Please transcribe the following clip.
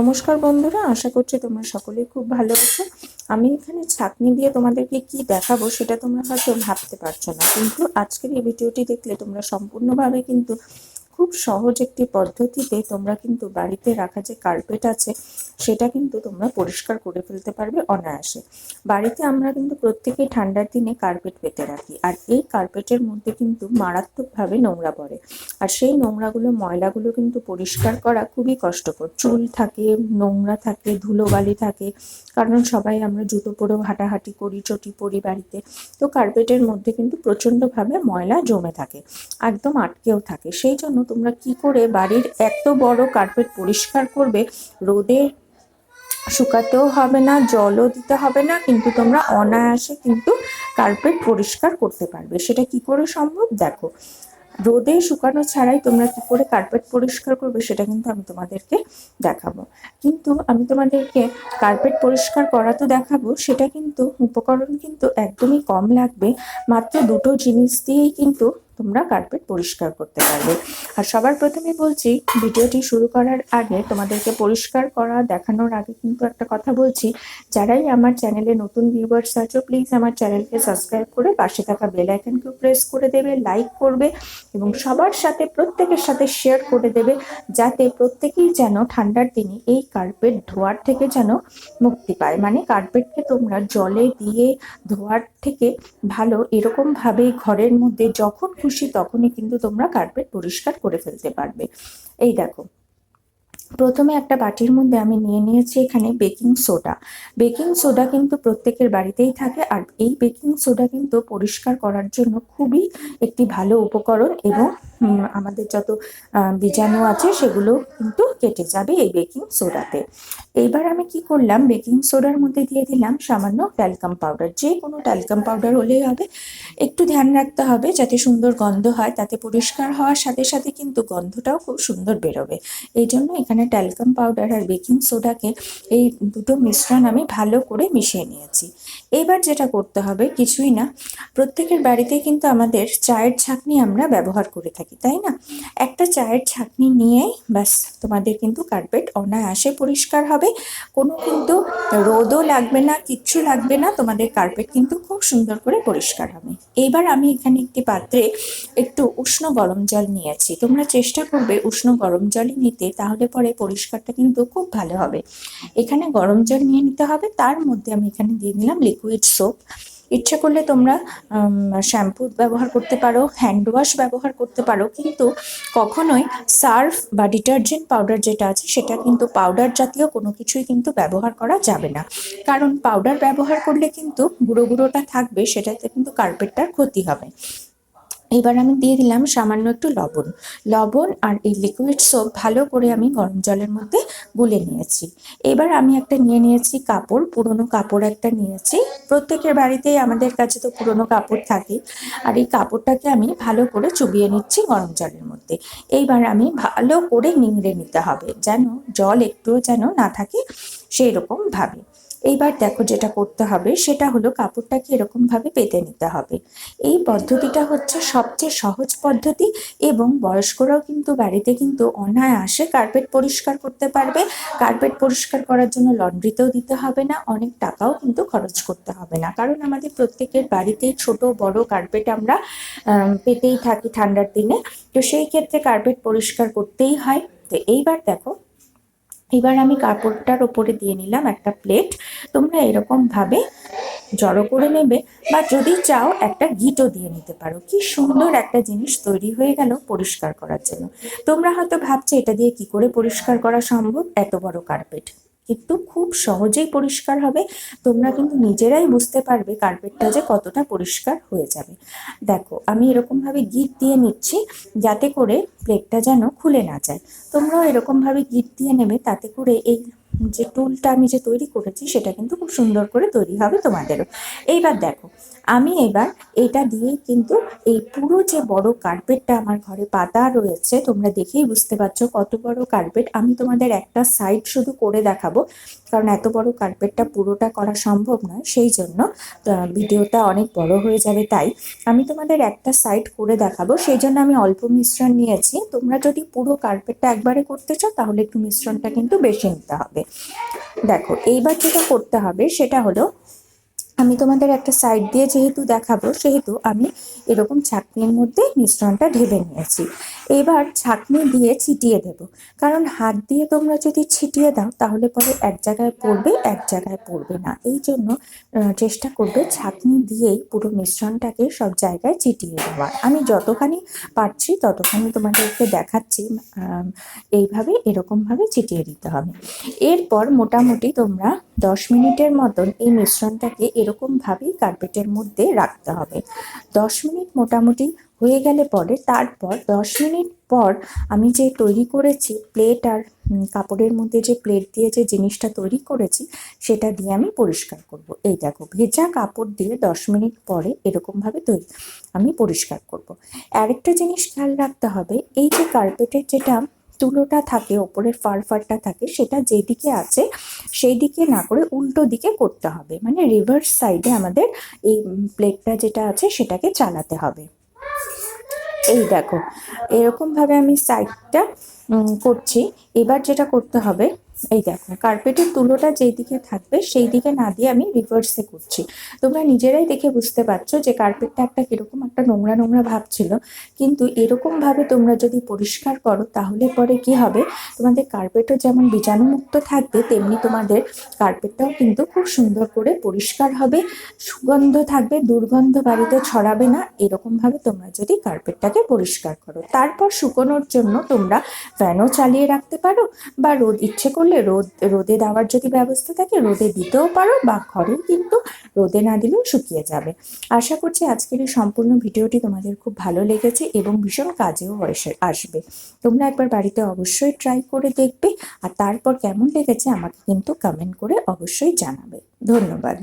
নমস্কার বন্ধুরা, আশা করছি তোমরা সকলেই খুব ভালো আছো। আমি এখানে ছাঁকনি দিয়ে তোমাদেরকে কি দেখাবো সেটা তোমরা হয়তো ভাবতে পারছ না। কিন্তু আজকের এই ভিডিওটি দেখলে তোমরা সম্পূর্ণভাবে কিন্তু খুব সহজ একটি পদ্ধতিতে তোমরা কিন্তু বাড়িতে রাখা যে কার্পেট আছে, সেটা কিন্তু তোমরা পরিষ্কার করে ফেলতে পারবে অনায়াসে। বাড়িতে আমরা কিন্তু প্রত্যেকেই ঠান্ডার দিনে কার্পেট পেতে রাখি। আর এই কার্পেটের মধ্যে কিন্তু মারাত্মকভাবে নোংরা পড়ে। আর সেই নোংরাগুলো, ময়লাগুলো কিন্তু পরিষ্কার করা খুবই কষ্টকর। চুল থাকে, নোংরা থাকে, ধুলোবালি থাকে, কারণ সবাই আমরা জুতো পরেও হাঁটাহাঁটি করি, চটি পরি বাড়িতে। তো কার্পেটের মধ্যে কিন্তু প্রচণ্ডভাবে ময়লা জমে থাকে, একদম আটকেও থাকে। সেই জন্য তোমরা কি করে বাড়ির এত বড় কার্পেট পরিষ্কার করবে? রোদে শুকাতেও হবে না, জলও দিতে হবে না, কিন্তু তোমরা অনায়াসে কিন্তু কার্পেট পরিষ্কার করতে পারবে। সেটা কি করে সম্ভব? দেখো, রোদে শুকানো ছাড়াই তোমরা কি করে কার্পেট পরিষ্কার করবে সেটা কিন্তু আমি তোমাদেরকে দেখাবো। কিন্তু আমি তোমাদেরকে কার্পেট পরিষ্কার করা তো দেখাবো, সেটা কিন্তু উপকরণ কিন্তু একদমই কম লাগবে। মাত্র দুটো জিনিস দিয়েই কিন্তু তোমরা কার্পেট পরিষ্কার করতে পারবে। আর সবার প্রথমে বলছি, ভিডিওটি শুরু করার আগে তোমাদেরকে পরিষ্কার করা, দেখানোর আগে কিন্তু একটা কথা বলছি। যারাই আমার চ্যানেলে নতুন ভিউয়ার্স আছো প্লিজ আমার চ্যানেলকে সাবস্ক্রাইব করে পাশে থাকা বেল আইকনকেও প্রেস করে দেবে লাইক করবে এবং সবার সাথে, প্রত্যেকের সাথে শেয়ার করে দেবে যাতে প্রত্যেকেই যেন ঠান্ডার দিনে এই কার্পেট ধোয়ার থেকে যেন মুক্তি পায়। মানে কার্পেটকে তোমরা জলে দিয়ে ধোয়ার থেকে ভালো এরকমভাবে ঘরের মধ্যে যখন খুশি তখনই কিন্তু তোমরা কার্পেট পরিষ্কার করে ফেলতে পারবে। এই দেখো, প্রথমে একটা বাটির মধ্যে আমি নিয়ে নিয়েছি এখানে বেকিং সোডা বেকিং সোডা কিন্তু প্রত্যেকের বাড়িতেই থাকে আর এই বেকিং সোডা কিন্তু পরিষ্কার করার জন্য খুবই একটি ভালো উপকরণ এবং আমাদের যত বীজাণু আছে সেগুলো কিন্তু কেটে যাবে এই বেকিং সোডাতে। এইবার আমি কি করলাম? বেকিং সোডার মধ্যে দিয়ে দিলাম সামান্য ট্যালকাম পাউডার। যে কোনো ট্যালকাম পাউডার হলেই হবে। একটু ধ্যান রাখতে হবে যাতে সুন্দর গন্ধ হয়, তাতে পরিষ্কার হওয়ার সাথে সাথে কিন্তু গন্ধটাও খুব সুন্দর বেরোবে। এই জন্য এখানে ট্যালকাম পাউডার আর বেকিং সোডাকে এই দুটো মিশ্রণ আমি ভালো করে মিশিয়ে নিয়েছি। এবার যেটা করতে হবে কিছুই না, প্রত্যেকের বাড়িতে কিন্তু আমাদের চায়ের ছাঁকনি আমরা ব্যবহার করে থাকি। তাই না? একটা চায়ের ছাঁকনি নিয়েই ব্যাস, তোমাদের কিন্তু কার্পেট অনায়াসে পরিষ্কার হবে। কোনো কিন্তু রোদও লাগবে না, কিচ্ছু লাগবে না, তোমাদের কার্পেট কিন্তু খুব সুন্দর করে পরিষ্কার হবে। এবার আমি এখানে একটি পাত্রে একটু উষ্ণ গরম জল নিয়েছি। তোমরা চেষ্টা করবে উষ্ণ গরম জলই নিতে, তাহলে পরে পরিষ্কারটা কিন্তু খুব ভালো হবে। এখানে গরম জল নিয়ে নিতে হবে, তার মধ্যে আমি এখানে দিয়ে দিলাম লিকুইড সোপ ইচ্ছে করলে তোমরা শ্যাম্পু ব্যবহার করতে পারো হ্যান্ড ওয়াশ ব্যবহার করতে পারো, কিন্তু কখনোই সার্ফ বা ডিটারজেন্ট পাউডার যেটা আছে, সেটা কিন্তু পাউডার জাতীয় কোনো কিছুই কিন্তু ব্যবহার করা যাবে না। কারণ পাউডার ব্যবহার করলে কিন্তু গুঁড়ো গুঁড়োটা থাকবে, সেটাতে কিন্তু কার্পেটটার ক্ষতি হবে। এবার আমি দিয়ে দিলাম সামান্য একটু লবণ। লবণ আর এই লিকুইড সোপ ভালো করে আমি গরম জলের মধ্যে গুলে নিয়েছি। এবার আমি একটা নিয়ে নিয়েছি কাপড়, পুরনো কাপড় একটা নিয়েছি। প্রত্যেকের বাড়িতেই আমাদের কাছে তো পুরনো কাপড় থাকে। আর এই কাপড়টাকে আমি ভালো করে চুবিয়ে নিচ্ছি গরম জলের মধ্যে। এইবার আমি ভালো করে নিংড়ে নিতে হবে যেন জল একটুও যেন না থাকে সেই রকম ভাবে। এইবার দেখো যেটা করতে হবে, সেটা হলো কাপড়টাকে এরকমভাবে পেতে নিতে হবে। এই পদ্ধতিটা হচ্ছে সবচেয়ে সহজ পদ্ধতি এবং বয়স্করাও কিন্তু বাড়িতে কিন্তু অনায়াসে কার্পেট পরিষ্কার করতে পারবে। কার্পেট পরিষ্কার করার জন্য লন্ড্রিতেও দিতে হবে না, অনেক টাকাও কিন্তু খরচ করতে হবে না। কারণ আমাদের প্রত্যেকের বাড়িতে ছোট বড় কার্পেট আমরা পেতেই থাকি ঠান্ডার দিনে। তো সেই ক্ষেত্রে কার্পেট পরিষ্কার করতেই হয়। তো এইবার দেখো এবার আমি কাপড়টার ওপরে দিয়ে নিলাম একটা প্লেট তোমরা এরকমভাবে জড়ো করে নেবে বা যদি চাও একটা গিটও দিয়ে নিতে পারো। কি সুন্দর একটা জিনিস তৈরি হয়ে গেল পরিষ্কার করার জন্য। তোমরা হয়তো ভাবছ এটা দিয়ে কি করে পরিষ্কার করা সম্ভব? এত বড় কার্পেট কিন্তু খুব সহজেই পরিষ্কার হবে। তোমরা কিন্তু নিজেরাই বুঝতে পারবে কার্পেটটা যে কতটা পরিষ্কার হয়ে যাবে। দেখো, আমি এরকমভাবে গিট দিয়ে নিচ্ছি যাতে করে প্লেটটা যেন খুলে না যায়। তোমরাও এরকমভাবে গিট দিয়ে নেবে, তাতে করে এই যে টুলটা আমি যে তৈরি করেছি, সেটা কিন্তু খুব সুন্দর করে তৈরি হবে তোমাদেরও। এইবার দেখো, আমি এবার এটা দিয়েই কিন্তু এই পুরো যে বড় কার্পেটটা আমার ঘরে পাতা রয়েছে, তোমরা দেখেই বুঝতে পারছ কত বড় কার্পেট আমি তোমাদের একটা সাইড শুধু করে দেখাবো, কারণ এত বড় কার্পেটটা পুরোটা করা সম্ভব নয়, সেই জন্য ভিডিওটা অনেক বড় হয়ে যাবে তাই। আমি তোমাদের একটা সাইড করে দেখাবো, সেই জন্য আমি অল্প মিশ্রণ নিয়েছি। তোমরা যদি পুরো কার্পেটটা একবারে করতে চাও, তাহলে একটু মিশ্রণটা কিন্তু বেশি নিতে হবে। দেখো, এইবার যেটা করতে হবে সেটা হলো, আমি তোমাদের একটা সাইড দিয়ে যেহেতু দেখাবো, সেহেতু আমি এরকম ছাঁকনির মধ্যে মিশ্রণটা ঢেলে নিয়েছি। এবার ছাঁকনি দিয়ে ছিটিয়ে দেব। কারণ হাত দিয়ে তোমরা যদি ছিটিয়ে দাও, তাহলে পরে এক জায়গায় পড়বে, এক জায়গায় পড়বে না। এই জন্য চেষ্টা করবে ছাঁকনি দিয়েই পুরো মিশ্রণটাকে সব জায়গায় ছিটিয়ে দেওয়ার। আমি যতখানি পারছি, ততখানি তোমাদেরকে দেখাচ্ছি এইভাবে, এরকমভাবে ছিটিয়ে দিতে হবে। এরপর মোটামুটি তোমরা দশ মিনিটের মতন এই মিশ্রণটাকে এরকমভাবেই কার্পেটের মধ্যে রাখতে হবে। দশ মিনিট মোটামুটি হয়ে গেলে পরে তারপর দশ মিনিট পর আমি যে তৈরি করেছি প্লেট আর কাপড়ের মধ্যে যে প্লেট দিয়ে যে জিনিসটা তৈরি করেছি সেটা দিয়ে আমি পরিষ্কার করব। এই দেখো, ভেজা কাপড় দিয়ে দশ মিনিট পরে এরকমভাবে তৈরি আমি পরিষ্কার করব। আরেকটা জিনিস খেয়াল রাখতে হবে, এই যে কার্পেটের যেটা তুলোটা থাকে, ওপরের ফার ফারটা থাকে, সেটা যেদিকে আছে সেই দিকে না করে উল্টো দিকে করতে হবে। মানে রিভার্স সাইডে আমাদের এই প্লেটটা যেটা আছে সেটাকে চালাতে হবে। এই দেখো এরকমভাবে আমি সাইডটা করছি। এবার যেটা করতে হবে এই দেখো কার্পেটের তুলোটা যেই দিকে থাকবে, সেই দিকে না দিয়ে আমি রিভার্সে করছি। তোমরা নিজেরাই দেখে বুঝতে পারছ যে কার্পেটটা একটা কীরকম একটা নোংরা নোংরা ভাব ছিল। কিন্তু এরকমভাবে তোমরা যদি পরিষ্কার করো, তাহলে পরে কি হবে? তোমাদের কার্পেটও যেমন বীজাণুমুক্ত থাকবে, তেমনি তোমাদের কার্পেটটাও কিন্তু খুব সুন্দর করে পরিষ্কার হবে, সুগন্ধ থাকবে, দুর্গন্ধ বাড়িতে ছড়াবে না। এরকমভাবে তোমরা যদি কার্পেটটাকে পরিষ্কার করো। তারপর শুকোনোর জন্য তোমরা ফ্যানও চালিয়ে রাখতে পারো বা রোদ ইচ্ছে করলে রোদ, রোদে দেওয়ার যদি ব্যবস্থা থাকে, রোদে দিতেও পারো বা ঘরেও কিন্তু রোদে না দিলেও শুকিয়ে যাবে। আশা করছি আজকের এই সম্পূর্ণ ভিডিওটি তোমাদের খুব ভালো লেগেছে এবং ভীষণ কাজেও আসবে। তোমরা একবার বাড়িতে অবশ্যই ট্রাই করে দেখবে আর তারপর কেমন লেগেছে আমাকে কিন্তু কমেন্ট করে অবশ্যই জানাবে। ধন্যবাদ।